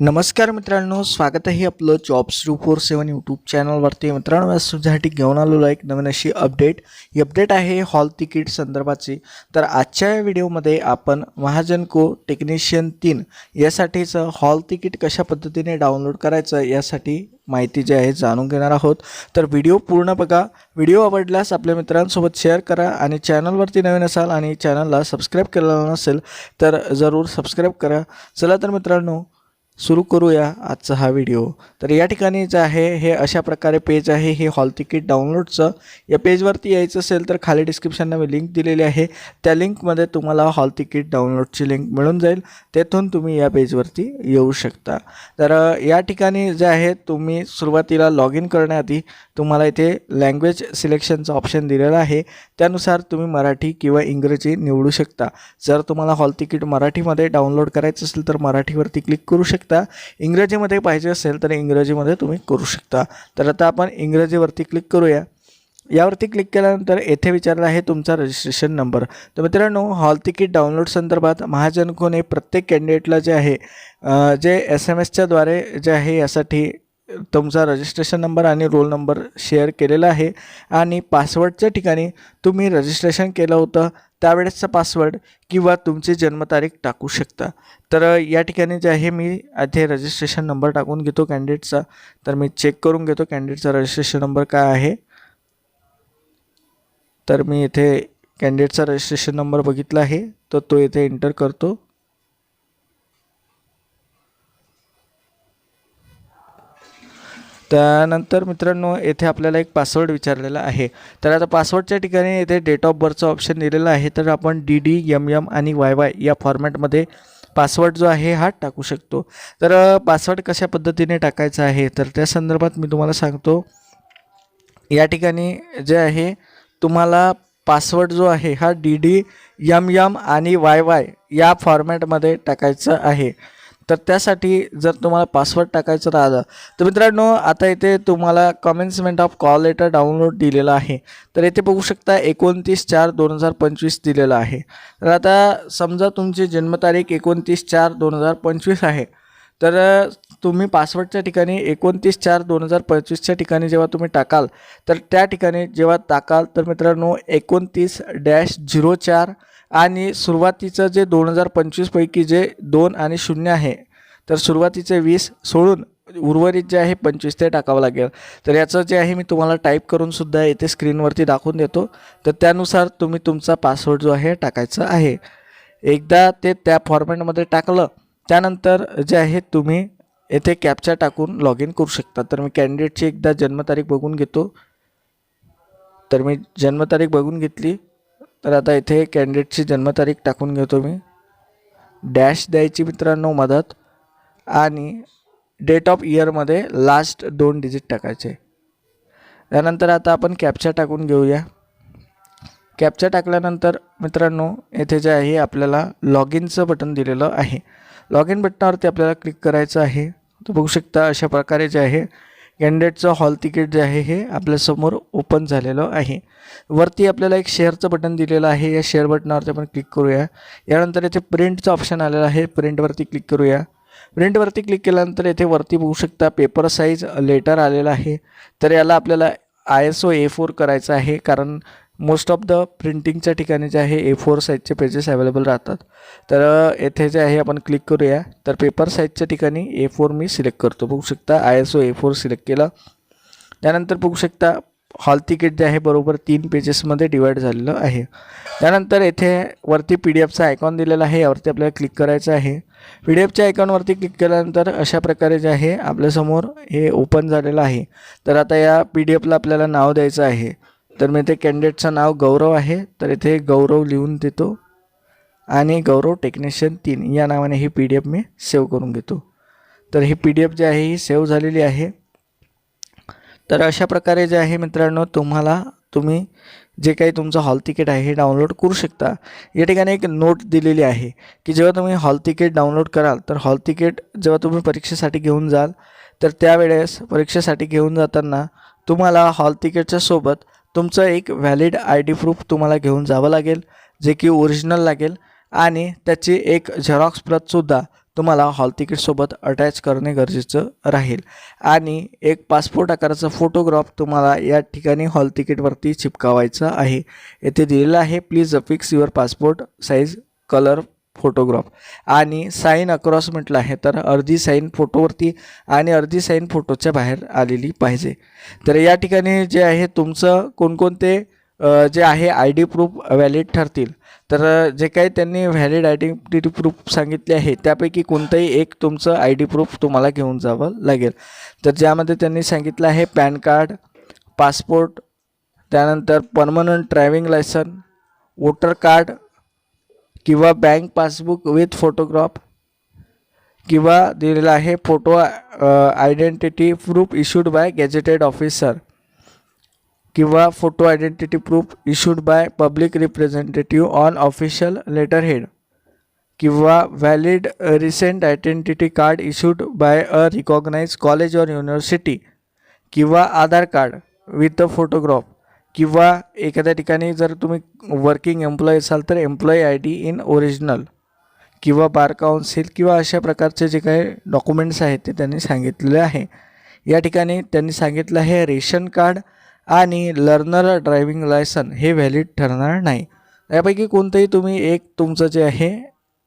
नमस्कार मित्रांनो स्वागत आहे आपलं jobs two four seven YouTube चॅनलवरती मित्रांनो आज तुमच्यासाठी घेऊन आलेलो एक नवीन अशी अपडेट ही अपडेट आहे हॉल तिकीट संदर्भाची. तर आजच्या या व्हिडिओमध्ये आपण महाजन को टेक्निशियन तीन यासाठीचं हॉल तिकीट कशा पद्धतीने डाउनलोड करायचं यासाठी माहिती जी आहे जाणून घेणार आहोत. तर व्हिडिओ पूर्ण बघा. व्हिडिओ आवडल्यास आपल्या मित्रांसोबत शेअर करा आणि चॅनलवरती नवीन असाल आणि चॅनलला सबस्क्राईब केलेलं नसेल तर जरूर सबस्क्राईब करा. चला तर मित्रांनो सुरू करूया आजचा हा व्हिडिओ तर या ठिकाणी जे आहे हे अशा प्रकारे पेज आहे. हे हॉल तिकीट डाउनलोडचं या पेजवरती यायचं असेल तर खाली डिस्क्रिप्शनला मी लिंक दिलेली आहे. त्या लिंकमध्ये तुम्हाला हॉल तिकीट डाउनलोडची लिंक मिळून जाईल. तेथून तुम्ही या पेजवरती येऊ शकता. तर या ठिकाणी जे आहे तुम्ही सुरुवातीला लॉग इन करण्याआधी तुम्हाला इथे लँग्वेज सिलेक्शनचं ऑप्शन दिलेलं आहे. त्यानुसार तुम्ही मराठी किंवा इंग्रजी निवडू शकता. जर तुम्हाला हॉल तिकीट मराठीमध्ये डाउनलोड करायचं असेल तर मराठीवरती क्लिक करू शकता. इंग्रजीमध्ये पाहिजे असेल तर इंग्रजीमध्ये तुम्ही करू शकता. तर आता आपण इंग्रजीवरती क्लिक करूया. यावरती क्लिक केल्यानंतर येथे विचारला आहे तुमचा रजिस्ट्रेशन नंबर तर मित्रांनो हॉल तिकीट डाउनलोड संदर्भात महाजनकोने प्रत्येक कॅन्डिडेटला जे आहे जे एस एम एसच्याद्वारे जे आहे यासाठी तुमचा रजिस्ट्रेशन नंबर आणि रोल नंबर शेअर केलेला आहे. आणि पासवर्डच्या ठिकाणी तुम्ही रजिस्ट्रेशन केलं होतं त्यावेळेसचा पासवर्ड किंवा तुमची जन्मतारीख टाकू शकता. तर या ठिकाणी जे आहे मी आधी रजिस्ट्रेशन नंबर टाकून घेतो कॅन्डिडेटचा तर मी चेक करून घेतो कॅन्डिडेटचा रजिस्ट्रेशन नंबर काय आहे. तर मी इथे कॅन्डिडेटचा रजिस्ट्रेशन नंबर बघितला आहे. तर तो इथे एंटर करतो. त्यानंतर मित्रांनो येथे आपल्याला एक पासवर्ड विचारलेला आहे. तर आता पासवर्डच्या ठिकाणी येथे डेट ऑफ बर्थचं ऑप्शन दिलेलं आहे. तर आपण डी डी एम एम आणि वाय वाय या फॉर्मॅटमध्ये पासवर्ड जो आहे हा टाकू शकतो. तर पासवर्ड कशा पद्धतीने टाकायचा आहे? तर त्या संदर्भात मी तुम्हाला सांगतो. या ठिकाणी जे आहे तुम्हाला पासवर्ड जो आहे हा डी डी यम यम आणि वाय वाय या फॉर्मॅटमध्ये टाकायचं आहे. तर त्यासाठी जर तुम्हाला पासवर्ड टाकायचं राहिलं तर मित्रांनो आता इथे तुम्हाला commencement of call letter download दिलेला आहे. तर इथे बघू शकता एकोणतीस चार दोन हजार पंचवीस दिलेलं आहे. तर आता समजा तुमची जन्मतारीख एकोणतीस चार दोन हजार पंचवीस आहे. तर तुम्ही पासवर्डच्या ठिकाणी एकोणतीस चार दोन हजार पंचवीसच्या ठिकाणी जेव्हा तुम्ही टाकाल तर त्या ठिकाणी जेव्हा टाकाल तर मित्रांनो एकोणतीस डॅश झिरो चार आणि सुरुवातीचं जे दोन हजार पंचवीसपैकी जे दोन आणि शून्य आहे तर सुरुवातीचे वीस सोडून उर्वरित जे आहे पंचवीस ते टाकावं लागेल. तर याचं जे आहे मी तुम्हाला टाईप करूनसुद्धा येथे स्क्रीनवरती दाखवून देतो. तर त्यानुसार तुम्ही तुमचा पासवर्ड जो आहे टाकायचा आहे. एकदा ते त्या फॉर्मॅटमध्ये टाकलं त्यानंतर जे आहे तुम्ही येथे कॅपच्या टाकून लॉग इन करू शकता. तर मी कॅन्डिडेटची एकदा जन्मतारीख बघून घेतो. तर मी जन्मतारीख बघून घेतली. तर आता इथे कॅन्डिडेटची जन्मतारीख टाकून घेतो मी. डॅश द्यायची मित्रांनो मदत आणि डेट ऑफ इयरमध्ये लास्ट दोन डिजिट टाकायचे. त्यानंतर आता आपण कॅप्चा टाकून घेऊया. कॅप्चा टाकल्यानंतर मित्रांनो येथे जे आहे आपल्याला लॉग इनचं बटन दिलेलं आहे. लॉग इन बटनावरती आपल्याला क्लिक करायचं आहे. तर बघू शकता अशा प्रकारे जे आहे कॅन्डिडेटचं हॉल तिकीट जे आहे हे आपल्यासमोर ओपन झालेलं आहे. वरती आपल्याला एक शेअरचं बटन दिलेलं आहे. या शेअर बटनावरती आपण क्लिक करूया. यानंतर येथे प्रिंटचं ऑप्शन आलेलं आहे. प्रिंटवरती क्लिक करूया. प्रिंटवरती क्लिक केल्यानंतर येथे वरती बघू शकता पेपर साईज लेटर आलेलं आहे. तर याला आपल्याला I S O A four करायचं आहे. कारण मोस्ट ऑफ द प्रिंटिंगच्या ठिकाणी जे आहे ए फोर साईजचे पेजेस अवेलेबल राहतात. तर येथे जे आहे आपण क्लिक करूया. तर पेपर साईजच्या ठिकाणी ए फोर मी सिलेक्ट करतो. बघू शकता I S O A four select केलं. त्यानंतर बघू शकता हॉल तिकीट जे आहे बरोबर तीन पेजेसमध्ये डिवाईड झालेलं आहे. त्यानंतर येथे वरती पी डी एफचा आयकॉन दिलेला आहे. यावरती आपल्याला क्लिक करायचं आहे. पी डी एफच्या आयकॉनवरती क्लिक केल्यानंतर अशा प्रकारे जे आहे आपल्यासमोर हे ओपन झालेलं आहे. तर आता या पी डी एफला आपल्याला नाव द्यायचं आहे. तर मी इथे कॅन्डिडेटचं नाव गौरव आहे. तर इथे गौरव लिहून देतो. आणि गौरव टेक्निशियन तीन. या नावाने ही पी डी एफ मी सेव्ह करून घेतो. तर ही पी डी एफ जी आहे ही सेव्ह झालेली आहे. तर अशा प्रकारे जे आहे मित्रांनो तुम्हाला तुम्ही जे काही तुमचं हॉल तिकीट आहे हे डाउनलोड करू शकता. या ठिकाणी एक नोट दिलेली आहे की जेव्हा तुम्ही हॉल तिकीट डाउनलोड कराल तर हॉल तिकीट जेव्हा तुम्ही परीक्षेसाठी घेऊन जाल तर त्यावेळेस परीक्षेसाठी घेऊन जाताना तुम्हाला हॉल तिकीटच्या सोबत तुमचं एक व्हॅलिड आय डी प्रूफ तुम्हाला घेऊन जावं लागेल जे की ओरिजिनल लागेल आणि त्याची एक झेरॉक्स प्रतसुद्धा तुम्हाला हॉल तिकीटसोबत अटॅच करणे गरजेचं राहील. आणि एक पासपोर्ट आकाराचा फोटोग्राफ तुम्हाला या ठिकाणी हॉल तिकीटवरती चिपकावायचा आहे. येथे दिलेलं आहे please fix your passport size colour photograph. आणि साईन अक्रॉस म्हटलं आहे तर अर्धी साईन फोटोवरती आणि अर्धी साईन फोटोच्या बाहेर आलेली पाहिजे. तर या ठिकाणी जे आहे तुमचं कोणकोणते जे आहे आय डी प्रूफ व्हॅलिड ठरतील. तर जे काही त्यांनी व्हॅलिड आयडेंटिटी प्रूफ सांगितले आहे त्यापैकी कोणतंही एक तुमचं आय डी प्रूफ तुम्हाला घेऊन जावं लागेल. तर ज्यामध्ये त्यांनी सांगितलं आहे पॅन कार्ड पासपोर्ट त्यानंतर permanent driving licence voter card किंवा बँक पासबुक विथ फोटोग्राफ किंवा दिलेलं आहे photo identity proof issued by gazetted officer किंवा photo identity proof issued by public representative on official letter head किंवा valid recent identity card issued by a recognise college or university किंवा Aadhaar card with a photograph किंवा एखाद्या ठिकाणी जर तुम्ही working employee असाल तर employee I D in original किंवा बार काउन्सिल किंवा अशा प्रकारचे जे काही डॉक्युमेंट्स आहेत ते त्यांनी सांगितलेले आहे. या ठिकाणी त्यांनी सांगितलं आहे रेशन कार्ड आणि लर्नर ड्रायव्हिंग लायसन हे व्हॅलिड ठरणार नाही. यापैकी कोणतंही तुम्ही एक तुमचं जे आहे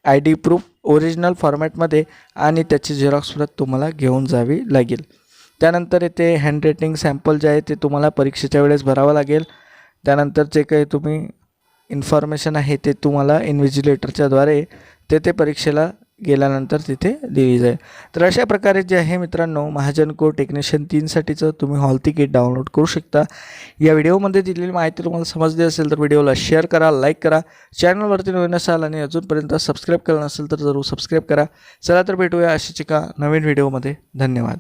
आय डी प्रूफ ओरिजिनल फॉर्मॅटमध्ये आणि त्याची झेरॉक्स प्रत तुम्हाला घेऊन जावी लागेल. त्यानंतर येथे हँडरायटिंग सॅम्पल जे आहे ते तुम्हाला परीक्षेच्या वेळेस भरावं लागेल. त्यानंतर जे काही तुम्ही इन्फॉर्मेशन आहे ते तुम्हाला इन्व्हिजिलेटरच्याद्वारे ते ते परीक्षेला गेल्यानंतर तिथे दिली जाईल. तर अशा प्रकारे जे आहे मित्रांनो महाजन को टेक्निशियन तीनसाठीचं तुम्ही हॉल तिकीट डाउनलोड करू शकता. या व्हिडिओमध्ये दिलेली माहिती तुम्हाला समजली असेल तर व्हिडिओला शेअर करा लाईक करा. चॅनलवरती नवीन असाल आणि अजूनपर्यंत सबस्क्राईब केलं नसेल तर जरूर सबस्क्राईब करा. चला तर भेटूया अशीच एका नवीन व्हिडिओमध्ये. धन्यवाद.